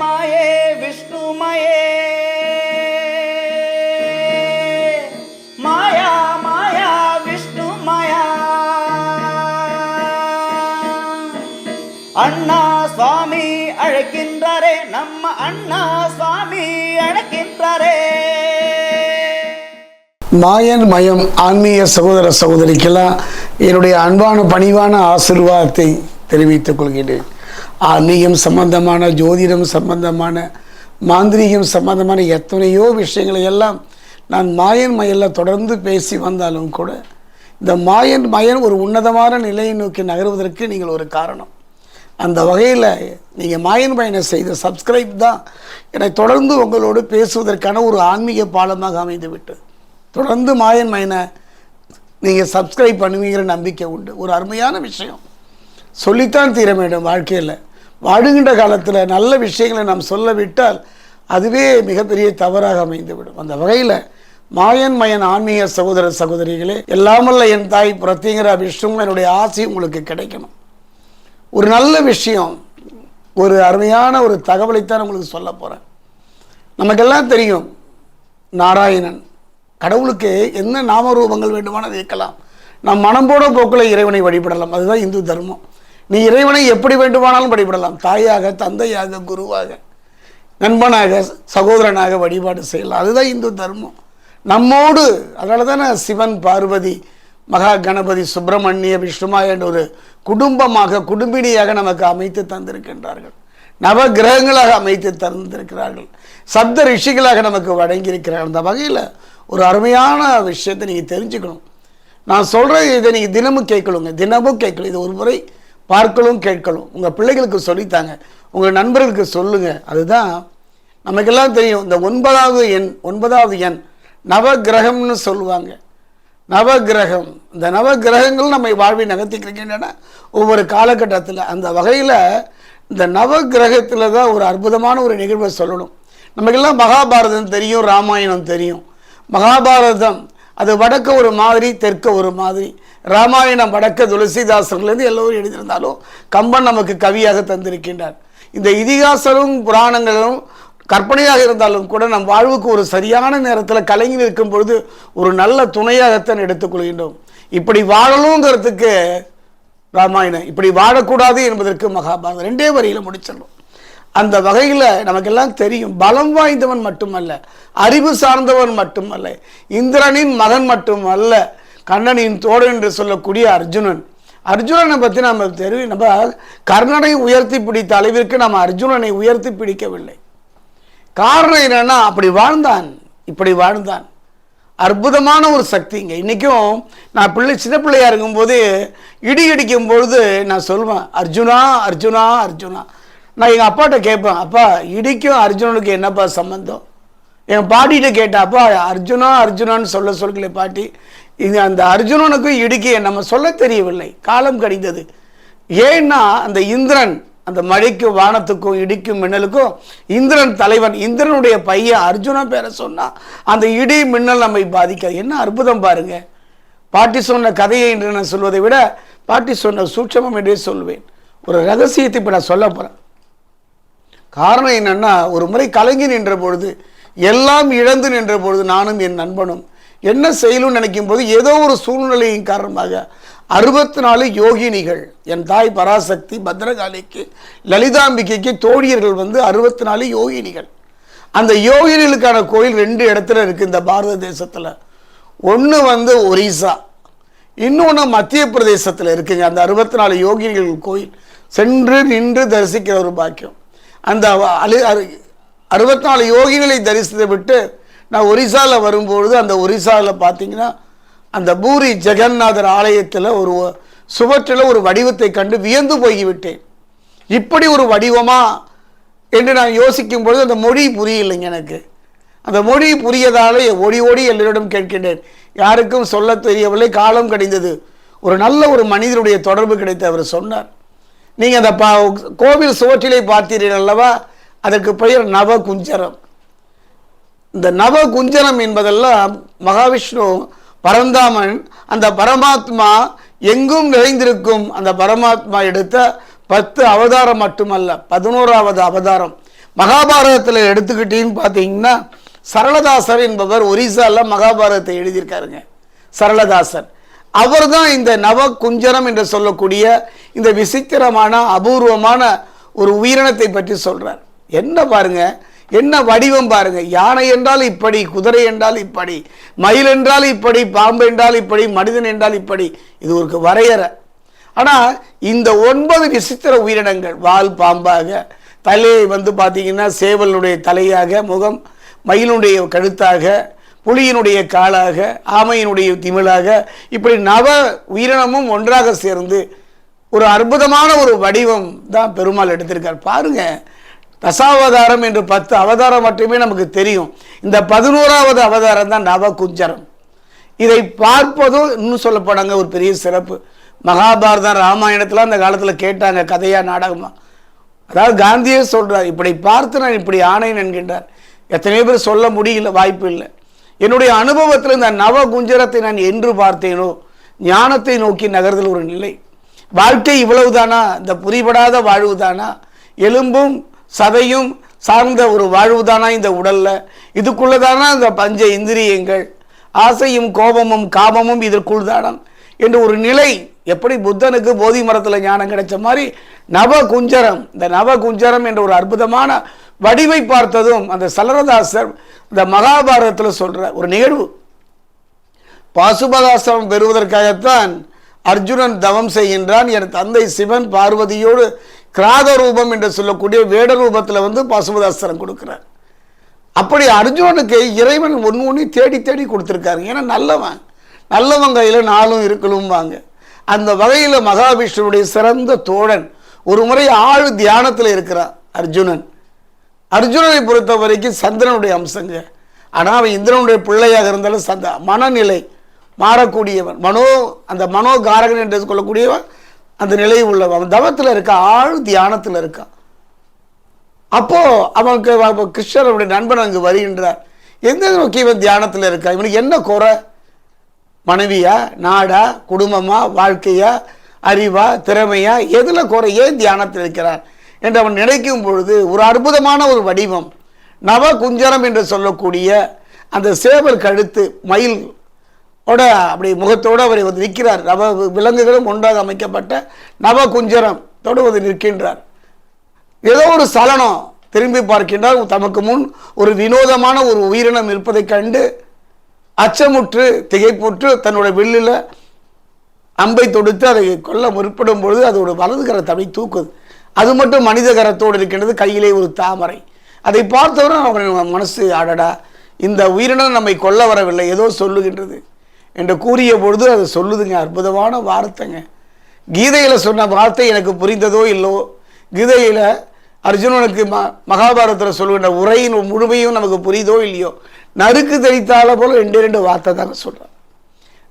மாயே விஷ்ணுமயே. மாயா மாயா விஷ்ணுமயா. அண்ணா சுவாமி அழைக்கின்றாரே நம்ம அண்ணா சுவாமி அழைக்கின்றாரே. மாயன் மயம் ஆன்மீக சகோதர சகோதரிக்கெல்லாம் என்னுடைய அன்பான பணிவான ஆசீர்வாதத்தை தெரிவித்துக் கொள்கிறேன் ஆன்மீகம் சம்பந்தமான ஜோதிடம் சம்பந்தமான மாந்திரீகம் சம்பந்தமான எத்தனையோ விஷயங்களை எல்லாம் நான் மாயன் மயலில் தொடர்ந்து பேசி வந்தாலும் கூட இந்த மாயன் மயன் ஒரு உன்னதமான நிலையை நோக்கி நகருவதற்கு நீங்கள் ஒரு காரணம். அந்த வகையில் நீங்கள் மாயன் பயனை செய்த சப்ஸ்கிரைப் தான் என்னை தொடர்ந்து உங்களோடு பேசுவதற்கான ஒரு ஆன்மீக பாலமாக அமைந்துவிட்டு தொடர்ந்து மாயன் மயனை நீங்கள் சப்ஸ்கிரைப் பண்ணுவீங்கிற நம்பிக்கை உண்டு. ஒரு அருமையான விஷயம். சொல்லித்தான் தீர வேண்டும் வாழ்க்கையில். வாழுகின்ற காலத்தில் நல்ல விஷயங்களை நாம் சொல்ல விட்டால் அதுவே மிகப்பெரிய தவறாக அமைந்துவிடும். அந்த வகையில் மாயன் மயன் ஆன்மீக சகோதர சகோதரிகளே எல்லாமல்ல என் தாய் பிரத்திங்கிற விஷ்ணு என்னுடைய ஆசை உங்களுக்கு கிடைக்கணும். ஒரு நல்ல விஷயம் ஒரு அருமையான ஒரு தகவலைத்தான் உங்களுக்கு சொல்ல போகிறேன் நமக்கெல்லாம் தெரியும் நாராயணன் கடவுளுக்கு என்ன நாமரூபங்கள் வேண்டுமானது இருக்கலாம். நாம் மனம் போட போக்கில் இறைவனை வழிபடலாம். அதுதான் இந்து தர்மம். நீ இறைவனை எப்படி வேண்டுமானாலும் வழிபடலாம். தாயாக தந்தையாக குருவாக நண்பனாக சகோதரனாக வழிபாடு செய்யலாம். அதுதான் இந்து தர்மம். நம்மோடு அதனால தானே சிவன் பார்வதி மகா கணபதி சுப்பிரமணிய விஷ்ணுமா என்ற ஒரு குடும்பமாக குடும்பினியாக நமக்கு அமைத்து தந்திருக்கின்றார்கள். நவ கிரகங்களாக அமைத்து தந்திருக்கிறார்கள். சப்த ரிஷிகளாக நமக்கு வழங்கியிருக்கிறார்கள். அந்த வகையில் ஒரு அருமையான விஷயத்தை நீங்கள் தெரிஞ்சுக்கணும். நான் சொல்கிறது இதை நீங்கள் தினமும் கேட்கணுங்க. தினமும் கேட்கணும். இது ஒரு முறை பார்க்கலும் கேட்கலும். உங்கள் பிள்ளைகளுக்கு சொல்லித்தாங்க. உங்கள் நண்பர்களுக்கு சொல்லுங்கள் அதுதான் நமக்கெல்லாம் தெரியும். இந்த ஒன்பதாவது எண் ஒன்பதாவது எண் நவகிரகம்னு சொல்லுவாங்க. நவகிரகம். இந்த நவகிரகங்கள் நம்மை வாழ்வை நகர்த்திக்கிருக்கின்றன ஒவ்வொரு காலகட்டத்தில் அந்த வகையில் இந்த நவகிரகத்தில் தான் ஒரு அற்புதமான ஒரு நிகழ்வை சொல்லணும். நமக்கெல்லாம் மகாபாரதம் தெரியும் ராமாயணம் தெரியும். மகாபாரதம் அது வடக்க ஒரு மாதிரி தெற்க ஒரு மாதிரி. ராமாயணம் வடக்க துளசிதாசர்லேருந்து எல்லோரும் எழுதியிருந்தாலும் கம்பன் நமக்கு கவியாக தந்திருக்கின்றார். இந்த இதிகாசரும் புராணங்களும் கற்பனையாக இருந்தாலும் கூட நம் வாழ்வுக்கு ஒரு சரியான நேரத்தில் கலங்கி நிற்கும் பொழுது ஒரு நல்ல துணையாகத்தான் எடுத்துக்கொள்கின்றோம் இப்படி வாழணுங்கிறதுக்கு ராமாயணம் இப்படி வாழக்கூடாது என்பதற்கு மகாபாரதம். ரெண்டே வரியில் முடிச்சிடணும். அந்த வகையில் நமக்கெல்லாம் தெரியும். பலம் வாய்ந்தவன் மட்டுமல்ல அறிவு சார்ந்தவன் மட்டுமல்ல இந்திரனின் மகன் மட்டுமல்ல கண்ணனின் தோடு என்று சொல்லக்கூடிய அர்ஜுனன். அர்ஜுனனை பற்றி நம்ம தெரியும் நம்ம கர்ணனை உயர்த்தி பிடித்த அளவிற்கு நம்ம அர்ஜுனனை உயர்த்தி பிடிக்கவில்லை. காரணம் என்னன்னா அப்படி வாழ்ந்தான் இப்படி வாழ்ந்தான். அற்புதமான ஒரு சக்திங்க இன்றைக்கும் நான் பிள்ளை சின்ன பிள்ளையா இருக்கும்போது இடி இடிக்கும் பொழுது நான் சொல்லுவேன் அர்ஜுனா அர்ஜுனா அர்ஜுனா. நான் எங்கள் அப்பாட்ட கேட்பேன் அப்பா இடிக்கும் அர்ஜுனனுக்கு என்னப்பா சம்மந்தம் என் பாட்டிகிட்ட கேட்டேன் அப்பா அர்ஜுனா அர்ஜுனான்னு சொல்ல சொல்களே பாட்டி. இது அந்த அர்ஜுனனுக்கும் இடிக்கு நம்ம சொல்ல தெரியவில்லை. காலம் கடிந்தது. ஏன்னா அந்த இந்திரன் அந்த மழைக்கும் வானத்துக்கும் இடிக்கும் மின்னலுக்கும் இந்திரன் தலைவன் இந்திரனுடைய பையன் அர்ஜுனா பேரை சொன்னால் அந்த இடி மின்னல் நம்மை பாதிக்காது. என்ன அற்புதம் பாருங்க. பாட்டி சொன்ன கதையை என்று நான் சொல்வதை விட பாட்டி சொன்ன சூட்சமம் என்றே சொல்வேன். ஒரு ரகசியத்தை இப்போ நான் சொல்ல போகிறேன் காரணம் என்னென்னா ஒரு முறை கலங்கி நின்ற பொழுது எல்லாம் இழந்து நின்ற பொழுது நானும் என் நண்பனும் என்ன செய்யணும்னு நினைக்கும் போது ஏதோ ஒரு சூழ்நிலையின் காரணமாக அறுபத்தி நாலு யோகினிகள் என் தாய் பராசக்தி பத்ரகாளிக்கு லலிதாம்பிகைக்கு தோழியர்கள் வந்து அறுபத்தி நாலு யோகினிகள். அந்த யோகினிகளுக்கான கோயில் ரெண்டு இடத்துல இருக்குது இந்த பாரத தேசத்தில். ஒன்று வந்து ஒரிசா இன்னொன்று மத்திய பிரதேசத்தில் இருக்குங்க. அந்த அறுபத்தி நாலு யோகினிகள் கோயில் சென்று நின்று தரிசிக்கிற ஒரு பாக்கியம். அந்த அலி அறுபத்தி நாலு யோகிகளை தரிசித்து விட்டு நான் ஒரிசாவில் வரும்பொழுது அந்த ஒரிசாவில் பார்த்தீங்கன்னா அந்த பூரி ஜெகநாதர் ஆலயத்தில் ஒரு சுவற்றில் ஒரு வடிவத்தை கண்டு வியந்து போய்விட்டேன். இப்படி ஒரு வடிவமா என்று நான் யோசிக்கும் பொழுது அந்த மொழி புரியலைங்க எனக்கு. அந்த மொழி புரியதாலே ஓடி ஓடி எல்லோரிடம் கேட்கின்றேன். யாருக்கும் சொல்ல தெரியவில்லை காலம் கிடைந்தது. ஒரு நல்ல ஒரு மனிதனுடைய தொடர்பு கிடைத்து அவர் சொன்னார். நீங்கள் அந்த பா கோவில் சுவற்றிலே பார்த்தீர்கள் அல்லவா? அதற்கு பெயர் நவ குஞ்சரம் இந்த நவ குஞ்சரம் என்பதெல்லாம் மகாவிஷ்ணு பரந்தாமன் அந்த பரமாத்மா எங்கும் நிறைந்திருக்கும் அந்த பரமாத்மா எடுத்த பத்து அவதாரம் மட்டுமல்ல பதினோராவது அவதாரம். மகாபாரதத்தில் எடுத்துக்கிட்டீங்கன்னு பார்த்தீங்கன்னா சரளதாசர் என்பவர் ஒரிசால மகாபாரதத்தை எழுதியிருக்காருங்க. சரளதாசர். அவர் தான் இந்த நவ குஞ்சரம் என்று சொல்லக்கூடிய இந்த விசித்திரமான அபூர்வமான ஒரு உயிரினத்தை பற்றி சொல்றார். என்ன பாருங்க என்ன வடிவம் பாருங்க. யானை என்றால் இப்படி குதிரை என்றால் இப்படி மயில் என்றால் இப்படி பாம்பு என்றால் இப்படி மனிதன் என்றால் இப்படி. இது ஒரு வரையறை. ஆனால் இந்த ஒன்பது விசித்திர உயிரினங்கள் வால் பாம்பாக தலை வந்து பார்த்தீங்கன்னா சேவலுடைய தலையாக முகம் மயிலுடைய கழுத்தாக புலியினுடைய காலாக ஆமையினுடைய திமிழாக இப்படி நவ உயிரினமும் ஒன்றாக சேர்ந்து ஒரு அற்புதமான ஒரு வடிவம் தான் பெருமாள் எடுத்திருக்கார். பாருங்க தசாவதாரம் என்று பத்து அவதாரம் மட்டுமே நமக்கு தெரியும். இந்த பதினோராவது அவதாரம் தான் நவ குஞ்சரம். இதை பார்ப்பதும் இன்னும் சொல்லப்படாங்க ஒரு பெரிய சிறப்பு. மகாபாரதம் ராமாயணத்தில் அந்த காலத்தில் கேட்டாங்க கதையா நாடகமா? அதாவது காந்தியே சொல்கிறார் இப்படி பார்த்து நான் இப்படி ஆணையன் என்கின்றார். எத்தனையோ பேர் சொல்ல முடியல வாய்ப்பு இல்லை. என்னுடைய அனுபவத்தில் இந்த நவ குஞ்சரத்தை நான் என்று பார்த்தேனோ ஞானத்தை நோக்கி நகர்தல் ஒரு நிலை. வாழ்க்கை இவ்வளவுதானா? இந்த புரிபடாத வாழ்வுதானா? எலும்பும் சதையும் சார்ந்த ஒரு வாழ்வுதானா இந்த உடல்ல? இதுக்குள்ளதானா இந்த பஞ்ச இந்திரியங்கள்? ஆசையும் கோபமும் காமமும் இதற்குள் தானா? என்று ஒரு நிலை எப்படி புத்தனுக்கு போதி மரத்தில் ஞானம் கிடைச்ச மாதிரி நவ குஞ்சரம் இந்த நவ குஞ்சரம் என்ற ஒரு அற்புதமான வடிவை பார்த்ததும் அந்த சலரதாசர் இந்த மகாபாரதத்தில் சொல்கிற ஒரு நிகழ்வு. பாசுபதாசிரமம் பெறுவதற்காகத்தான் அர்ஜுனன் தவம் செய்கின்றான். என் தந்தை சிவன் பார்வதியோடு கிராத ரூபம் என்று சொல்லக்கூடிய வேட ரூபத்தில் வந்து பாசுபதாஸ்திரம் கொடுக்குறார். அப்படி அர்ஜுனனுக்கு இறைவன் ஒன்று ஒன்று தேடி தேடி கொடுத்துருக்காரு. ஏன்னா நல்லவன். நல்லவன் கையில் நாளும் இருக்கணும்பாங்க. அந்த வகையில் மகாவிஷ்ணுவுடைய சிறந்த தோழன் ஒரு முறை ஆழ் தியானத்தில் இருக்கிறான் அர்ஜுனன். அர்ஜுனனை பொறுத்த வரைக்கும் சந்திரனுடைய அம்சங்க. ஆனால் அவன் இந்திரனுடைய பிள்ளையாக இருந்தாலும் சந்த மனநிலை மாறக்கூடியவன். மனோ அந்த மனோகாரகன் என்று சொல்லக்கூடியவன் அந்த நிலை உள்ளவன். அவன் தவத்தில் இருக்கான் ஆழ் தியானத்தில் இருக்கான். அப்போது அவனுக்கு கிருஷ்ணனுடைய நண்பன் அங்கு வருகின்றார். எந்த நோக்கி இவன் தியானத்தில் இருக்கான் இவனுக்கு என்ன குறை? மனைவியா நாடா குடும்பமா வாழ்க்கையா அறிவா திறமையா எதில் குறை ஏன் தியானத்தில் இருக்கிறார் என்று அவன் நினைக்கும் பொழுது ஒரு அற்புதமான ஒரு வடிவம் நவ குஞ்சரம் என்று சொல்லக்கூடிய அந்த சேவல் கழுத்து மயில் ஓட அப்படி முகத்தோடு அவரை வந்து நிற்கிறார். நவ விலங்குகளும் ஒன்றாக அமைக்கப்பட்ட நவ குஞ்சரம் தோடு வந்து நிற்கின்றார். ஏதோ ஒரு சலனம் திரும்பி பார்க்கின்றார். தமக்கு முன் ஒரு வினோதமான ஒரு உயிரினம் இருப்பதைக் கண்டு அச்சமுற்று திகைப்புற்று தன்னோட வில்லில் அம்பை தொடுத்து அதை கொல்ல முற்படும் பொழுது அதோட வலது கரத்தை அப்படி தூக்குது. அது மட்டும் மனித கரத்தோடு இருக்கின்றது கையிலே ஒரு தாமரை. அதை பார்த்தவரும் அவன் மனசு அடடா இந்த உயிரினம் நம்மை கொல்ல வரவில்லை ஏதோ சொல்லுகின்றது என்று கூறிய பொழுது அது சொல்லுதுங்க அற்புதமான வார்த்தைங்க. கீதையில் சொன்ன வார்த்தை எனக்கு புரிந்ததோ இல்லோ கீதையில் அர்ஜுனனுக்கு ம மகாபாரதத்தில் சொல்லுகின்ற உரையின் முழுமையும் நமக்கு புரியுதோ இல்லையோ நறுக்கு தெரித்தால போல ரெண்டே ரெண்டு வார்த்தை தாங்க சொல்கிறான்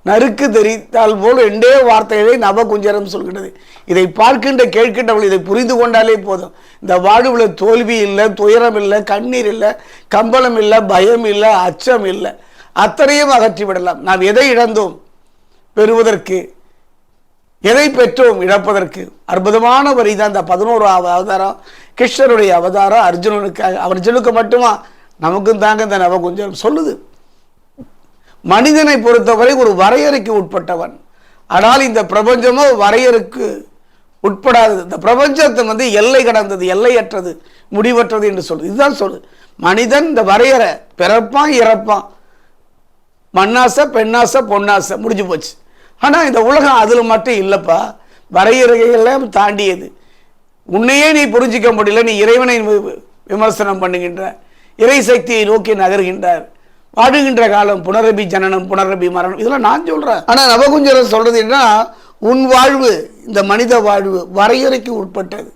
நறுக்கு தெரித்தால் போல் ரெண்டே வார்த்தைகளை நவகுஞ்சரம் சொல்கிறது இதை பார்க்கின்ற கேட்கின்றவள் இதை புரிந்து கொண்டாலே போதும். இந்த வாழ்வில் தோல்வி இல்லை துயரம் இல்லை கண்ணீர் இல்லை கம்பளம் இல்லை பயம் இல்லை அச்சம் இல்லை. அத்தனையும் அகற்றி விடலாம். நாம் எதை இழந்தோம்? பெறுவதற்கு. எதை பெற்றோம்? இழப்பதற்கு. அற்புதமான வரி தான் இந்த பதினோரு அவதாரம். கிருஷ்ணருடைய அவதாரம் அர்ஜுனனுக்காக அர்ஜுனுக்கு மட்டுமா? நமக்கும் தாங்க இந்த நவகுஞ்சரம் சொல்லுது. மனிதனை பொறுத்தவரை ஒரு வரையறைக்கு உட்பட்டவன். ஆனால் இந்த பிரபஞ்சமோ வரையறுக்கு உட்படாதது. இந்த பிரபஞ்சத்தை வந்து எல்லை கடந்தது எல்லையற்றது முடிவற்றது என்று சொல்லுது. இதுதான் சொல்லு. மனிதன் இந்த வரையறை பிறப்பான் இறப்பான். மண்ணாசை பெண்ணாசை பொன்னாசை முடிஞ்சு போச்சு. ஆனால் இந்த உலகம் அதில் மட்டும் இல்லைப்பா. வரையறைகளெல்லாம் தாண்டியது. உன்னையே நீ புரிஞ்சிக்க முடியல நீ இறைவனை வி- விமர்சனம் பண்ணுகின்ற இறை சக்தியை நோக்கி நகர்கின்றார். வாடுகின்ற காலம் புனரபி ஜனனம் புனரபி மரணம். இதெல்லாம் நான் சொல்கிறேன் ஆனால் நவகுஞ்சரன் சொல்கிறது என்ன உன் வாழ்வு இந்த மனித வாழ்வு வரையறைக்கு உட்பட்டது.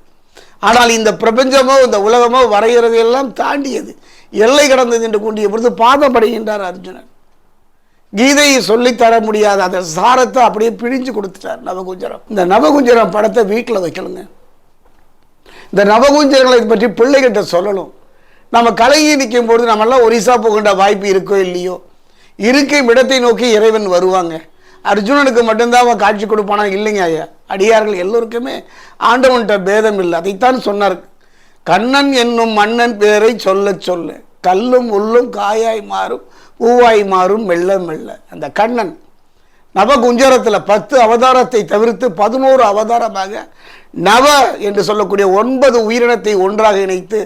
ஆனால் இந்த பிரபஞ்சமோ இந்த உலகமோ வரையறையெல்லாம் தாண்டியது. எல்லை கடந்தது என்று கூண்டிய பொழுது பாதப்படுகின்றார் அர்ஜுனன். கீதையை சொல்லித் தர முடியாத அந்த சாரத்தை அப்படியே பிழிஞ்சு கொடுத்துட்டார் நவகுஞ்சரம் இந்த நவகுஞ்சரம் படத்தை வீட்டில் வைக்கலங்க இந்த நவகுஞ்சரங்களை பற்றி பிள்ளைகிட்ட சொல்லணும். நம்ம கலையை நிற்கும் பொழுது நம்மெல்லாம் ஒரிசா போகின்ற வாய்ப்பு இருக்கோ இல்லையோ? இருக்கும் இடத்தை நோக்கி இறைவன் வருவாங்க. அர்ஜுனனுக்கு மட்டும்தான் அவன் காட்சி கொடுப்பானா? இல்லைங்க ஐயா. அடியார்கள் எல்லோருக்குமே ஆண்டவன்கிட்ட பேதம் இல்லை. அதைத்தான் சொன்னார். கண்ணன் என்னும் மன்னன் பேரை சொல்ல சொல்ல. கல்லும் உள்ளும் காயாய் மாறும் பூவாய் மாறும் மெல்ல மெல்ல. அந்த கண்ணன் நவகுஞ்சரத்தில் பத்து அவதாரத்தை தவிர்த்து பதினோரு அவதாரமாக நவ என்று சொல்லக்கூடிய ஒன்பது உயிரினத்தை ஒன்றாக இணைத்து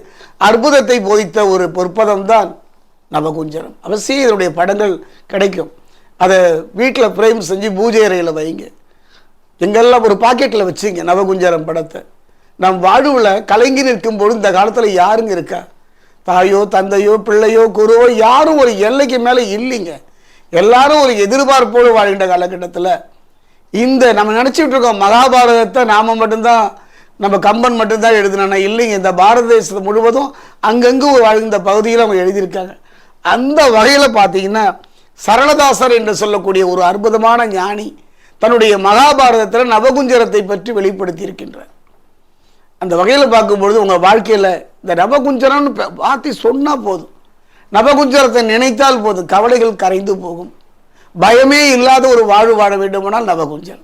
அற்புதத்தை போதித்த ஒரு பொற்பதம் தான் நவகுஞ்சரம். அவசியம் இதனுடைய படங்கள் கிடைக்கும். அதை வீட்டில் பிரேம் செஞ்சு பூஜை அறையில் வைங்க. எங்கெல்லாம் ஒரு பாக்கெட்டில் வச்சுங்க நவகுஞ்சரம் படத்தை. நம் வாழ்வில் கலங்கி நிற்கும் பொழுது இந்த காலத்தில் யாருங்க இருக்கா? தாயோ தந்தையோ பிள்ளையோ குருவோ யாரும் ஒரு எல்லைக்கு மேலே இல்லைங்க. எல்லாரும் ஒரு எதிர்பார்ப்போடு வாழ்கின்ற காலகட்டத்தில் இந்த நம்ம நினச்சிட்டு இருக்கோம் மகாபாரதத்தை நாம் மட்டும்தான் நம்ம கம்பன் மட்டும்தான் எழுதினா இல்லைங்க இந்த பாரத தேசத்தை முழுவதும் அங்கங்கே வாழ்ந்த பகுதியில் அவங்க எழுதியிருக்காங்க. அந்த வகையில் பார்த்தீங்கன்னா சரளதாசர் என்று சொல்லக்கூடிய ஒரு அற்புதமான ஞானி தன்னுடைய மகாபாரதத்தில் நவகுஞ்சரத்தை பற்றி வெளிப்படுத்தி இருக்கின்றார் அந்த வகையில் பார்க்கும்பொழுது உங்கள் வாழ்க்கையில் இந்த நவகுஞ்சரம்னு பார்த்து சொன்னால் போதும். நவகுஜரத்தை நினைத்தால் போது கவலைகள் கரைந்து போகும். பயமே இல்லாத ஒரு வாழ்வு வாழ வேண்டுமானால் நவகுஞ்சரம்